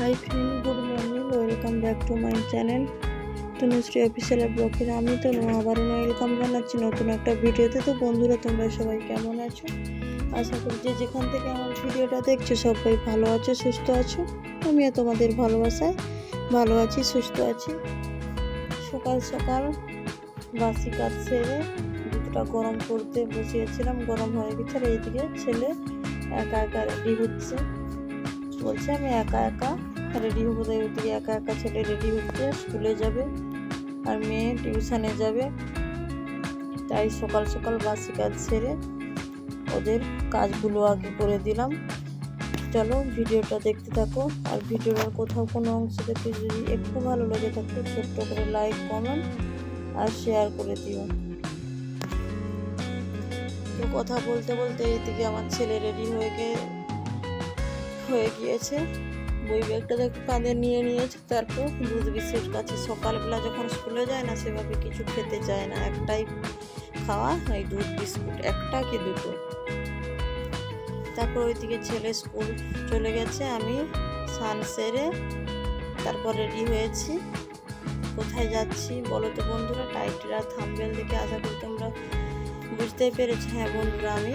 Hi friend good morning welcome back to my channel Tanushree official ব্লকের আমি তো আবারও ওয়েলকাম জানাচ্ছি নতুন একটা ভিডিওতে। তো বন্ধুরা, তোমরা সবাই কেমন আছো? আশা করি যে যেখান থেকে আমার ভিডিওটা দেখছ, সবাই ভালো আছো, সুস্থ আছো। আমিও তোমাদের ভালোবাসায় ভালো আছি, সুস্থ আছি। সকাল সকাল বাসি কাজ সেরে দুধটা গরম করতে বসিয়েছিলাম। গরম হয়ে গেছে আর এইদিকে ছেলে একা একা রেডি হচ্ছে। বলছে আমি একা একা রেডি হব তাই ওইদিকে একা একা ছেলে রেডি হচ্ছে, স্কুলে যাবে আর মেয়ে টিউশানে যাবে। তাই সকাল সকাল বাসি কাজ সেরে ওদের কাজগুলো আগে করে দিলাম। চলো ভিডিওটা দেখতে থাকো। আর ভিডিওটার কোথাও কোনো অংশ দেখতে যদি একটু ভালো লেগে থাকে, ছোট্ট করে লাইক, কমেন্ট আর শেয়ার করে দিও। তো কথা বলতে বলতে এইদিকে আমার ছেলে রেডি হয়ে গিয়ে হয়ে গিয়েছে। বই ব্যাগটা কাঁধে নিয়ে নিয়েছে, তারপর দুধ বিস্কুট কাছে সকালবেলা যখন স্কুলে যায় না, সেভাবে কিছু খেতে চায় না। একটাই খাওয়া, এই দুধ বিস্কুট, একটা কি দুটো? তারপর ওইদিকে ছেলে স্কুল চলে গেছে, আমি স্নান সেরে তারপর রেডি হয়েছি। কোথায় যাচ্ছি বলো তো বন্ধুরা? টাইটের আর থাম্বেল দেখে আশা করি তোমরা বুঝতেই পেরেছ। হ্যাঁ বন্ধুরা, আমি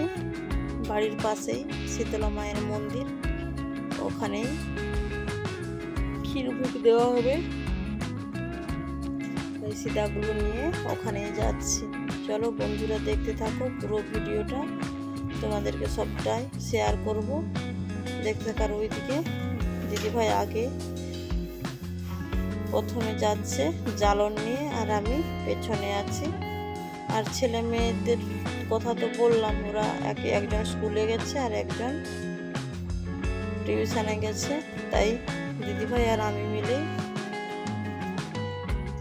বাড়ির পাশেই শীতলা মায়ের মন্দির, ওখানেই ক্ষীরভোগ দেওয়া হবে। ওই সীতাগুলো নিয়ে ওখানে যাচ্ছি। চলো বন্ধুরা, দেখতে থাকো পুরো ভিডিওটা। তোমাদেরকে সবটাই শেয়ার করব। দেখতে থাকার ওইদিকে। দিদিভাই আগে প্রথমে যাচ্ছে জ্বালন নিয়ে আর আমি পেছনে আছি। আর ছেলে মেয়েদের কথা তো বললাম, ওরা এক, একজন স্কুলে গেছে আর একজন টিউশনে গেছে। তাই দিদিভাই আর আমি মিলে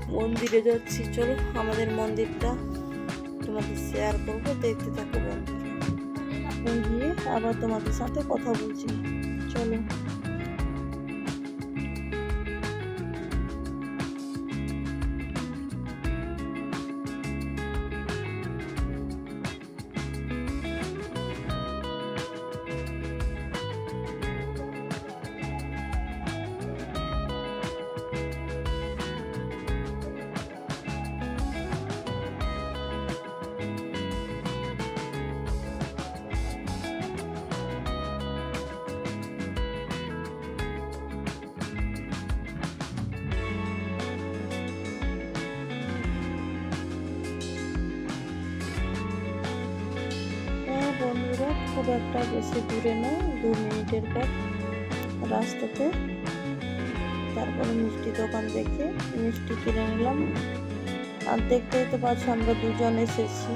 মন্দিরে যাচ্ছি। চলো, আমাদের মন্দিরটা তোমাদের শেয়ার করব, দেখতে থাকো বন্ধুরা। গিয়ে আবার তোমাদের সাথে কথা বলছি। চলো। খুব একটা বেশি দূরে নয় দু মিনিটের পর রাস্তাতে। তারপরে মিষ্টি দোকান দেখে, মিষ্টি কিনে নিলাম। আর দেখতেই তো পাচ্ছি আমরা দুজন এসেছি।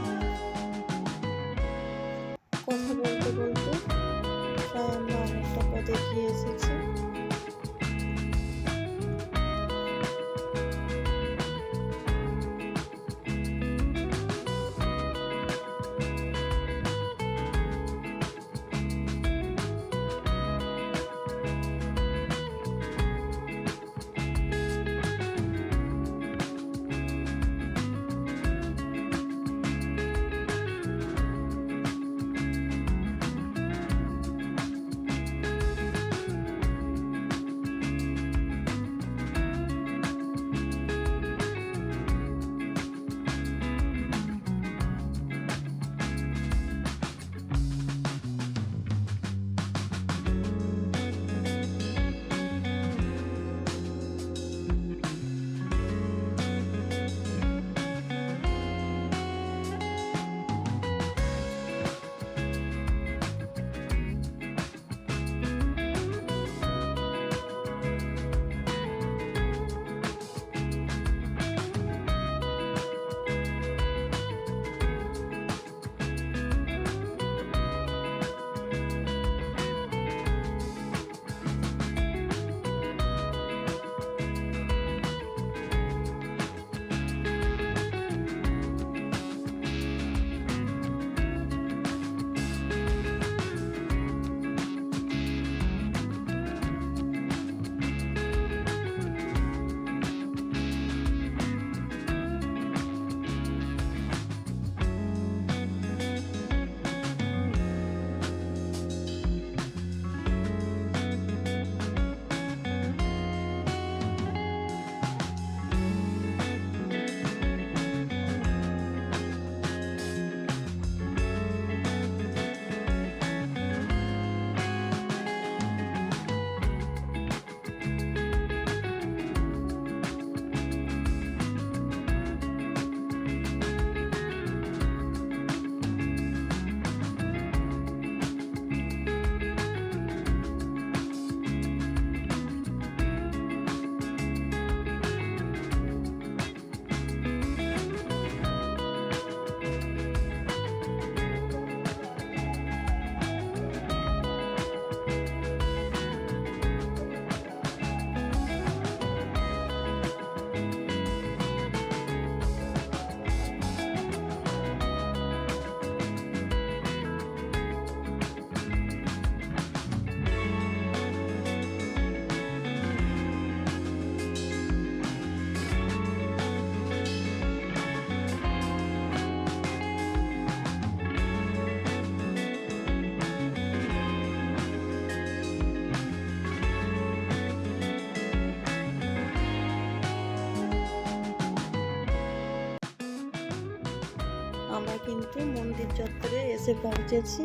কিন্তু মন্দির চত্বরে এসে পৌঁছেছি।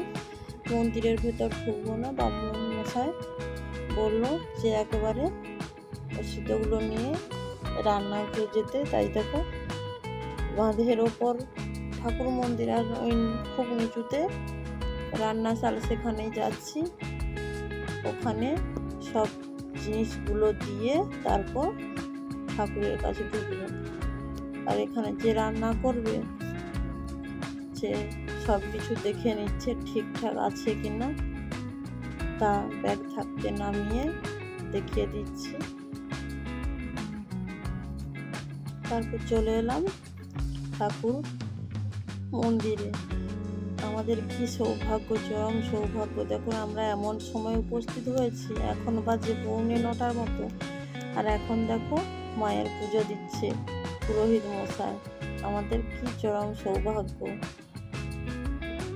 মন্দিরের ভেতর ঢুকবো না, ব্রাহ্মণ মশাই বলল যে একেবারে ওষুধগুলো নিয়ে রান্না করে যেতে। তাই দেখো, বাঁধের ওপর ঠাকুর মন্দির আর ওই খুব উঁচুতে রান্নাশাল সেখানেই যাচ্ছি। ওখানে সব জিনিসগুলো দিয়ে তারপর ঠাকুরের কাছে ঢুকবো আর এখানে যে রান্না করবে সে সব কিছু দেখে নিচ্ছে ঠিকঠাক আছে কি না তা ব্যাগ থাকতে নামিয়ে দেখিয়ে দিচ্ছি। তারপর চলে এলাম ঠাকুর মন্দিরে। আমাদের কি সৌভাগ্য, চরম সৌভাগ্য। দেখুন আমরা এমন সময় উপস্থিত হয়েছি, এখন বাজে পৌনে নটার মতো। আর এখন দেখো, মায়ের পুজো দিচ্ছে পুরোহিত মশাই। আমাদের কি চরম সৌভাগ্য।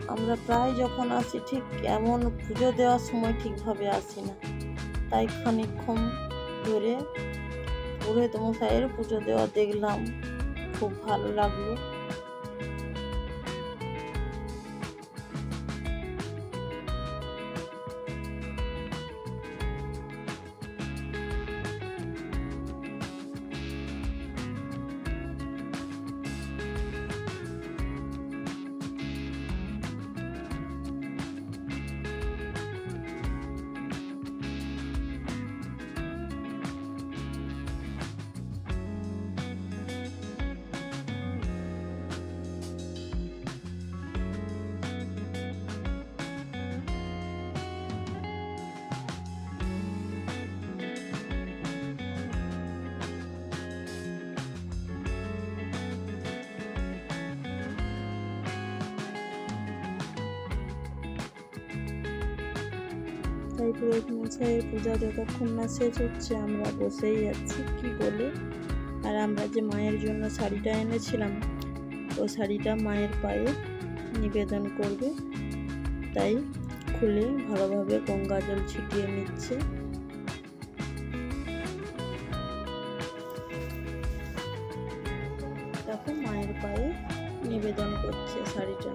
আমরা প্রায় যখন আসি ঠিক এমন পুজো দেওয়ার সময় ঠিকভাবে আসি না। তাই খানিক্ষণ ধরে পুরোহিত মশাইয়ের পুজো দেওয়া দেখলাম, খুব ভালো লাগল। তাই পুরোহিত পূজা যতক্ষণ না শেষ হচ্ছে, আমরা বসেই আছি, কি বলে? আর আমরা যে মায়ের জন্য শাড়িটা এনেছিলাম, ও শাড়িটা মায়ের পায়ে নিবেদন করবে। তাই খুলে ভালোভাবে গঙ্গা জল ছিটিয়ে নিচ্ছে। দেখো মায়ের পায়ে নিবেদন করছে শাড়িটা।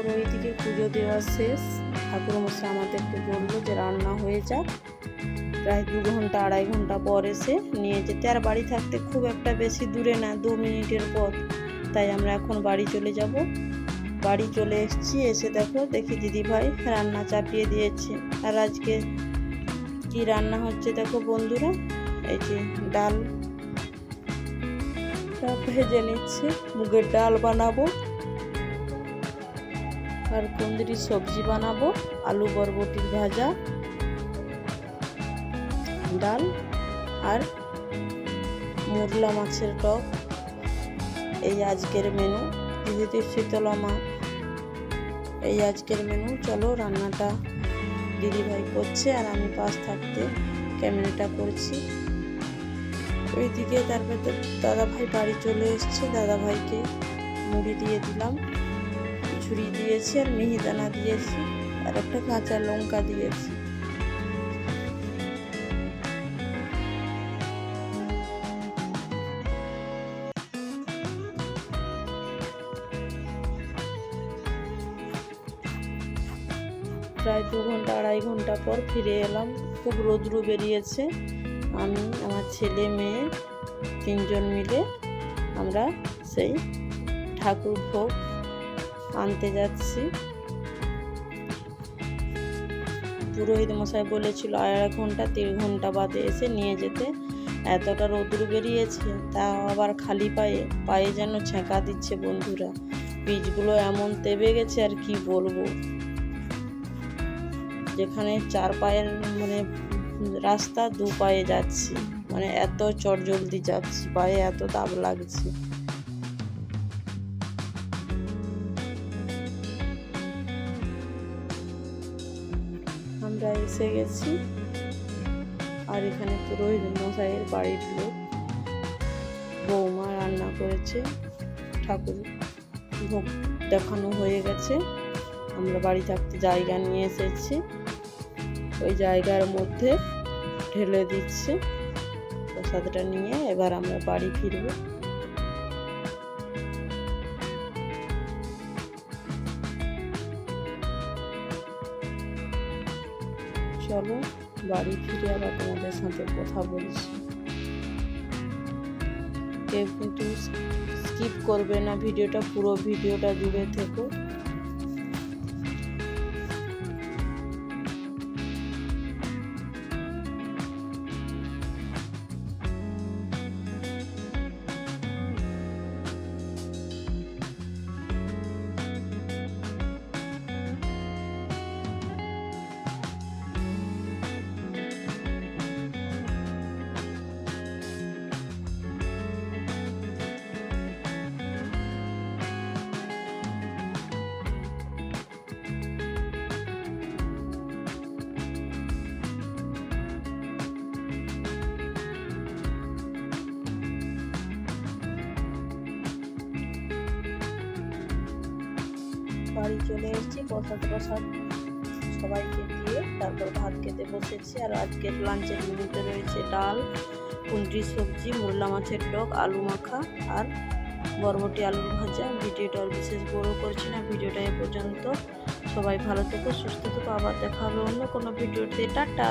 তারপর ওইদিকে পুজো দেওয়া শেষ। ঠাকুর মশাই আমাদেরকে বলল যে রান্না হয়ে যাক। প্রায় দু ঘণ্টা, আড়াই ঘণ্টা পর এসে নিয়ে যেতে। আর বাড়ি থাকতে খুব একটা বেশি দূরে না, দু মিনিটের পথ। তাই আমরা এখন বাড়ি চলে যাব। বাড়ি চলে এসেছি, এসে দেখো, দেখি দিদি ভাই রান্না চাপিয়ে দিয়েছে। আর আজকে কি রান্না হচ্ছে দেখো বন্ধুরা? এই যে ডাল। ভেজে নিচ্ছে, মুগের ডাল বানাবো। আর কুন্দিরি সবজি বানাবো, আলু বরবটির ভাজা, ডাল আর মুরলা মাছের টক। এই আজকের মেনু যেহেতু শীতলা মা, এই আজকের মেনু চলো রান্নাটা দিদিভাই করছে আর আমি পাশ থাকতে ক্যামেরাটা করছি। ওইদিকে তারপর তো দাদা ভাই বাড়ি চলে এসছে দাদা ভাইকে মুড়ি দিয়ে দিলাম। ঝুড়ি দিয়েছি আর মিহিদানা দিয়েছি আর একটা কাঁচা লঙ্কা দিয়েছি। প্রায় দু ঘণ্টা, আড়াই ঘণ্টা পর ফিরে এলাম। খুব রোদ্রু বেরিয়েছে। আমি, আমার ছেলে, মেয়ে তিনজন মিলে আমরা সেই ঠাকুর ভোগ আনতে যাচ্ছি। পুরোহিত মশাই বলেছিল আড়াই ঘণ্টা তিন ঘণ্টা বাদে এসে নিয়ে যেতে। এতটা রোদ্রু বেরিয়েছে, তা আবার খালি পায়ে পায়ে যেন ছেঁকা দিচ্ছে বন্ধুরা। বীজগুলো এমন তেবে গেছে, আর কি বলব? যেখানে চার পায়ের মানে রাস্তা, দু পায়ে যাচ্ছি। মানে এত চট জলদি যাচ্ছি, পায়ে এত তাপ লাগছে। আমরা এসে গেছি। আর এখানে পুরোহিত মশাইয়ের বাড়ির লোক। বৌমা রান্না করেছে, ঠাকুর ভোগ দেখানো হয়ে গেছে। আমরা বাড়ি থাকতে জায়গা নিয়ে এসেছি। ওই জায়গার মধ্যে ঢেলে দিচ্ছে। প্রসাদটা নিয়ে এবার আমরা বাড়ি ফিরব। চলো বাড়ি ফিরে আবার তোমাদের সাথে কথা বলছি। কেউ কিন্তু স্কিপ করবে না, ভিডিওটা, পুরো ভিডিওটা জুড়ে থেকো। বাড়ি চলে এসেছি, প্রসাদ প্রসাদ সবাইকে দিয়ে তারপর ভাত খেতে বসেছি। আর আজকের লাঞ্চের মেনুতে রয়েছে ডাল কুন্ডি সবজি মোরলা মাছের টক, আলু মাখা আর বরবটি আলুর ভাজা। ভিডিওটা বিশেষ বড় করছি না, ভিডিওটা এ পর্যন্ত। সবাই ভালো থেকো, সুস্থ থেকো, আবার দেখা হবে অন্য কোনো ভিডিওতে। টাটা!